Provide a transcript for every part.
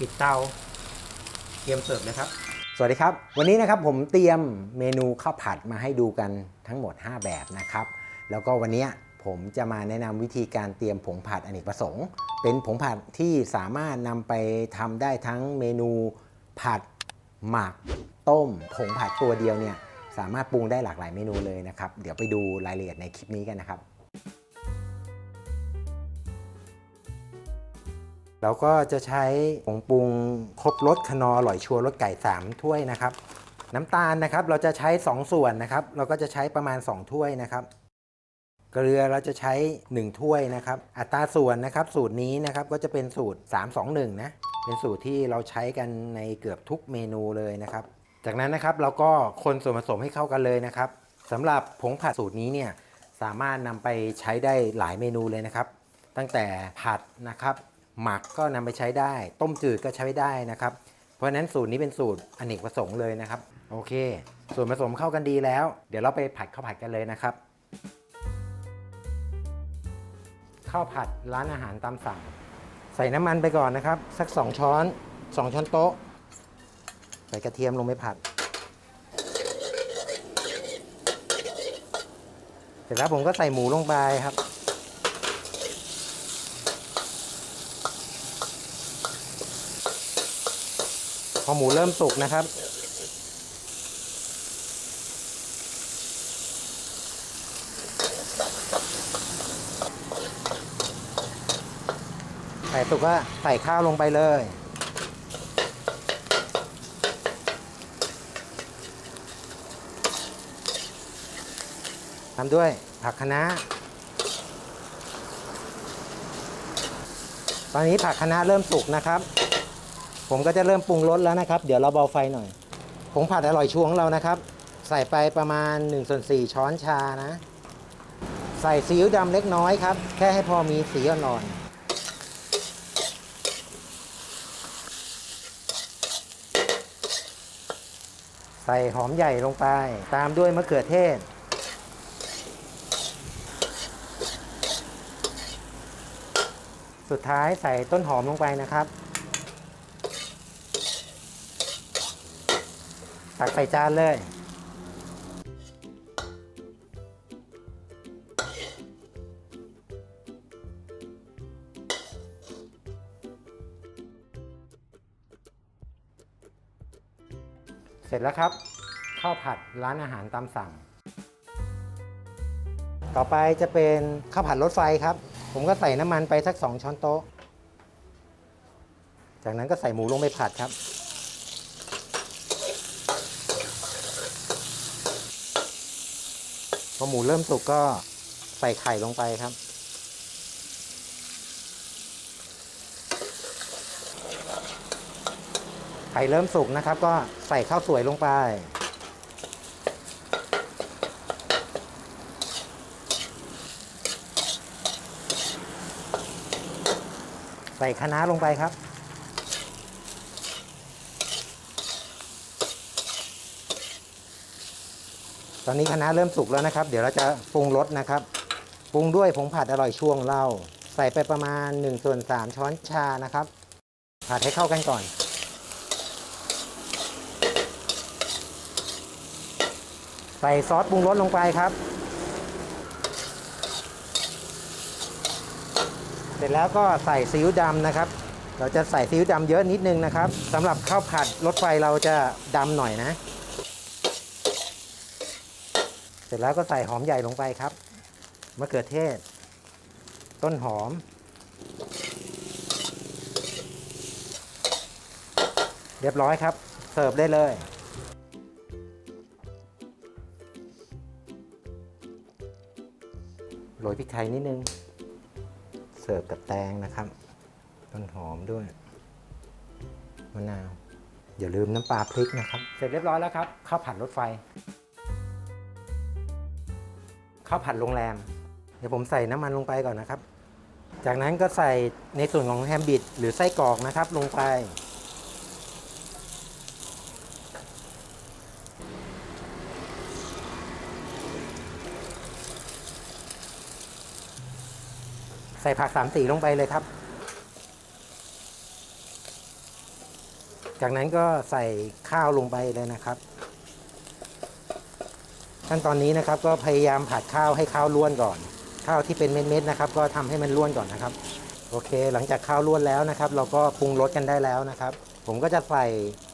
ปิดเตาเตรียมเสิร์ฟเลยครับ สวัสดีครับ วันนี้นะครับผมเตรียมเมนูข้าวผัดมาให้ดูกันทั้งหมด 5 แบบนะครับ แล้วก็วันนี้ผมจะมาแนะนำวิธีการเตรียมผงผัดอเนกประสงค์ เป็นผงผัดที่สามารถนำไปทำได้ทั้งเมนูผัด หมัก ต้ม ผงผัดตัวเดียวเนี่ยสามารถปรุงได้หลากหลายเมนูเลยนะครับ เดี๋ยวไปดูรายละเอียดในคลิปนี้กันนะครับ เราก็จะใช้ผงปรุงครบรสคนออร่อยชัวร์รสไก่3ถ้วยนะครับ น้ำตาลนะครับเราจะใช้ 2 ส่วนนะครับ เราก็จะใช้ประมาณ 2 ถ้วยนะครับ เกลือเราจะใช้ 1 ถ้วยนะครับ อัตราส่วนนะครับ สูตรนี้นะครับก็จะเป็นสูตร 321 นะ เป็นสูตรที่เราใช้กันในเกือบทุกเมนูเลยนะครับ จากนั้นนะครับเราก็คนส่วนผสมให้เข้ากันเลยนะครับสำหรับผงผัดสูตรนี้เนี่ยสามารถนำไปใช้ได้หลายเมนูเลยนะครับ ตั้งแต่ผัดนะครับ หมักก็นำไปใช้ได้ ต้มจืดก็ใช้ได้นะครับ เพราะฉะนั้นสูตรนี้เป็นสูตรอเนกประสงค์เลยนะครับ โอเค ส่วนผสมเข้ากันดีแล้ว เดี๋ยวเราไปผัดข้าวผัดกันเลยนะครับข้าวผัดร้านอาหารตามสั่ง ใส่น้ำมันไปก่อนนะครับ สัก 2 ช้อน 2 ช้อนโต๊ะ ใส่กระเทียมลงไปผัด เสร็จแล้วผมก็ใส่หมูลงไปครับ อหมูเริ่มสุกนะครับ ใส่สุกก็ใส่ข้าวลงไปเลยตามด้วยผักคะน้าตอนนี้ผักคะน้าเริ่มสุกนะครับ ผมก็จะเริ่มปรุงรสแล้วนะครับ เดี๋ยวเราเบาไฟหน่อยผงผัดอร่อยช่วงเรานะครับ ใส่ไปประมาณ1ส่วน4ช้อนชานะ ใส่ซีอิ๊วดำเล็กน้อยครับ แค่ให้พอมีสีอ่อนๆใส่หอมใหญ่ลงไป ตามด้วยมะเขือเทศ สุดท้ายใส่ต้นหอมลงไปนะครับ ตักใส่จานเลย เสร็จแล้วครับ ข้าวผัดร้านอาหารตามสั่ง ต่อไปจะเป็นข้าวผัดรถไฟครับ ผมก็ใส่น้ำมันไปสัก 2 ช้อนโต๊ะ จากนั้นก็ใส่หมูลงไปผัดครับ อหมูเริ่มสุกก็ใส่ไข่ลงไปครับ ไข่เริ่มสุกนะครับ ก็ใส่ข้าวสวยลงไป ใส่คะน้าลงไปครับ ตอนนี้คณะเริ่มสุกแล้วนะครับ เดี๋ยวเราจะปรุงรสนะครับปรุงด้วยผงผัดอร่อยช่วงเราใส่ไปประมาณ1ส่วน3ช้อนชานะครับ ผัดให้เข้ากันก่อนใส่ซอสปรุงรสลงไปครับ เสร็จแล้วก็ใส่ซีอิ๊วดำนะครับ เราจะใส่ซีอิ๊วดำเยอะนิดนึงนะครับสำหรับข้าวผัดรถไฟเราจะดำหน่อยนะ เสร็จแล้วก็ใส่หอมใหญ่ลงไปครับมะเขือเทศ ต้นหอม เรียบร้อยครับ เสิร์ฟได้เลยโรยพริกไทยนิดนึง เสิร์ฟกับแตงนะครับ ต้นหอมด้วยมะนาว อย่าลืมน้ำปลาพริกนะครับ เสร็จเรียบร้อยแล้วครับข้าวผัดรถไฟ ข้าวผัดโรงแรม เดี๋ยวผมใส่น้ำมันลงไปก่อนนะครับ จากนั้นก็ใส่ในส่วนของแฮมบิดหรือไส้กรอกนะครับลงไป ใส่ผักสามสีลงไปเลยครับ จากนั้นก็ใส่ข้าวลงไปเลยนะครับ ขั้นตอนนี้นะครับก็พยายามผัดข้าวให้ข้าวล้วนก่อน ข้าวที่เป็นเม็ดๆนะครับ ก็ทำให้มันล้วนก่อนนะครับ โอเค หลังจากข้าวล้วนแล้วนะครับ เราก็ปรุงรสกันได้แล้วนะครับ ผมก็จะใส่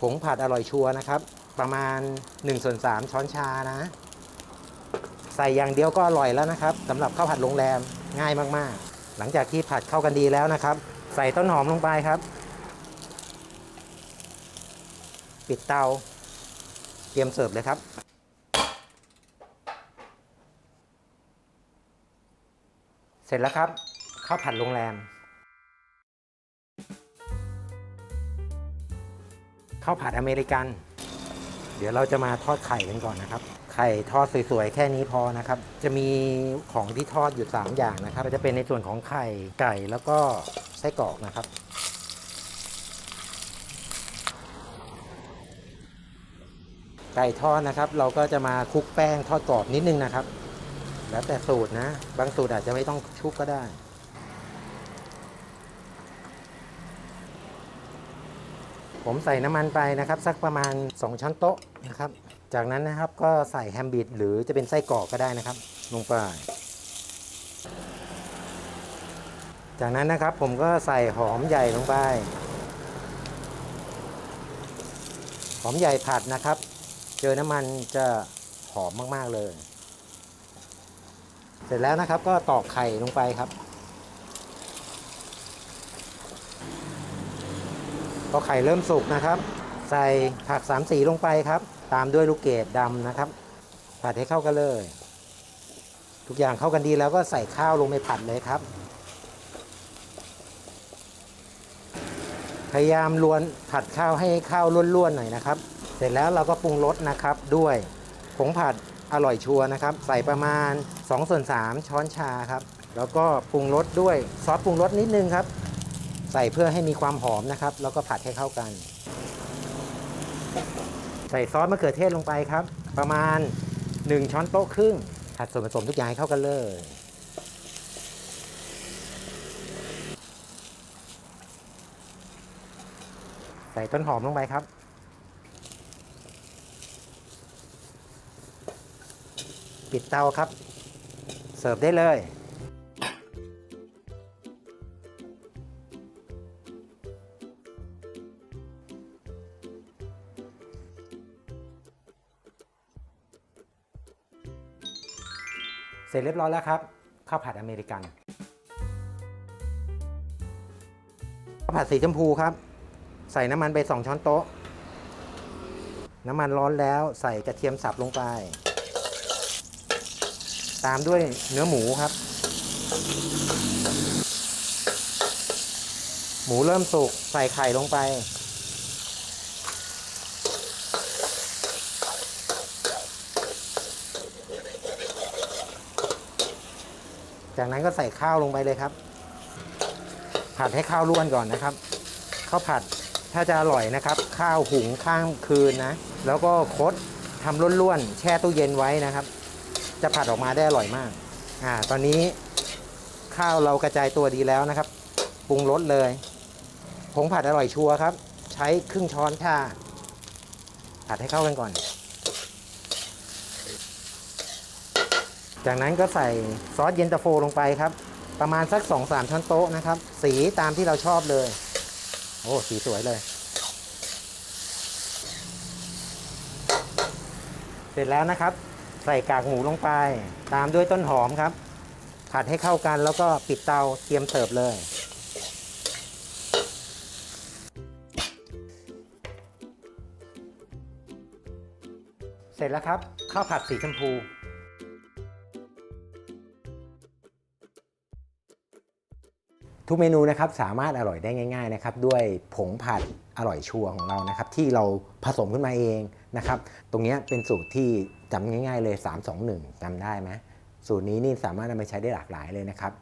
ผงผัดอร่อยชัวนะครับ ประมาณ1ส่วน3ช้อนชานะ ใส่อย่างเดียวก็อร่อยแล้วนะครับสำหรับข้าวผัดโรงแรมง่ายมากๆ หลังจากที่ผัดเข้ากันดีแล้วนะครับ ใส่ต้นหอมลงไปครับ ปิดเตาเตรียมเสิร์ฟเลยครับ เสร็จแล้วครับข้าวผัดโรงแรมข้าวผัดอเมริกัน เดี๋ยวเราจะมาทอดไข่กันก่อนนะครับ ไข่ทอดสวยๆ แค่นี้พอนะครับ จะมีของที่ทอดอยู่ 3 อย่างนะครับจะเป็นในส่วนของไข่ไก่แล้วก็ไส้กรอกนะครับไก่ทอดนะครับ เราก็จะมาคลุกแป้งทอดกรอบนิดนึงนะครับ แล้วแต่สูตรนะ บางสูตรอาจจะไม่ต้องชุบก็ได้ ผมใส่น้ำมันไปนะครับ สักประมาณ 2 ช้อนโต๊ะนะครับ จากนั้นนะครับก็ใส่แฮมบิดหรือจะเป็นไส้กรอกก็ได้นะครับ ลงไป จากนั้นนะครับผมก็ใส่หอมใหญ่ลงไปหอมใหญ่ผัดนะครับ เจอน้ำมันจะหอมมาก ๆ เลย เสร็จแล้วนะครับก็ตอกไข่ลงไปครับ พอไข่เริ่มสุกนะครับ ใส่ผักสามสีลงไปครับ ตามด้วยลูกเกดดำนะครับ ผัดให้เข้ากันเลย ทุกอย่างเข้ากันดีแล้วก็ใส่ข้าวลงไปผัดเลยครับ พยายามลวนผัดข้าวให้ข้าวล้วนๆหน่อยนะครับ เสร็จแล้วเราก็ปรุงรสนะครับด้วยผงผัด อร่อยชัวร์นะครับ ใส่ประมาณ2ส่วน3ช้อนชาครับ แล้วก็ปรุงรสด้วยซอสปรุงรสนิดนึงครับ ใส่เพื่อให้มีความหอมนะครับ แล้วก็ผัดให้เข้ากัน ใส่ซอสมะเขือเทศลงไปครับ ประมาณ 1 ช้อนโต๊ะครึ่งผัดส่วนผสมทุกอย่างให้เข้ากันเลยใส่ต้นหอมลงไปครับ ปิดเตาครับ เสิร์ฟได้เลย เสร็จเรียบร้อยแล้วครับข้าวผัดอเมริกันข้าวผัดสีชมพูครับ ใส่น้ำมันไป 2 ช้อนโต๊ะ น้ำมันร้อนแล้วใส่กระเทียมสับลงไป ตามด้วยเนื้อหมูครับ หมูเริ่มสุกใส่ไข่ลงไป จากนั้นก็ใส่ข้าวลงไปเลยครับ ผัดให้ข้าวร่วนก่อนนะครับข้าวผัดถ้าจะอร่อยนะครับ ข้าวหุงข้ามคืนนะ แล้วก็คดทำร่วนๆแช่ตู้เย็นไว้นะครับ จะผัดออกมาได้อร่อยมาก อ่า ตอนนี้ข้าวเรากระจายตัวดีแล้วนะครับ ปรุงรสเลย ผงผัดอร่อยชัวร์ครับ ใช้ครึ่งช้อนชาผัดให้เข้ากันก่อน จากนั้นก็ใส่ซอสเย็นตาโฟลงไปครับ ประมาณสัก 2-3 ช้อนโต๊ะนะครับ สีตามที่เราชอบเลย โอ้ สีสวยเลย เสร็จแล้วนะครับ ใส่กากหมูลงไป ตามด้วยต้นหอมครับ ผัดให้เข้ากันแล้วก็ปิดเตาเตรียมเสิร์ฟเลย เสร็จแล้วครับข้าวผัดสีชมพู ทุกเมนูนะครับสามารถอร่อยได้ง่าย ๆนะครับ ด้วยผงผัดอร่อยชัวร์ของเรานะครับ ที่เราผสมขึ้นมาเองนะครับ ตรงนี้เป็นสูตรที่จำง่าย ๆ เลย 3 2 1จำได้ไหมสูตรนี้นี่สามารถนำไปใช้ได้หลากหลายเลยนะครับ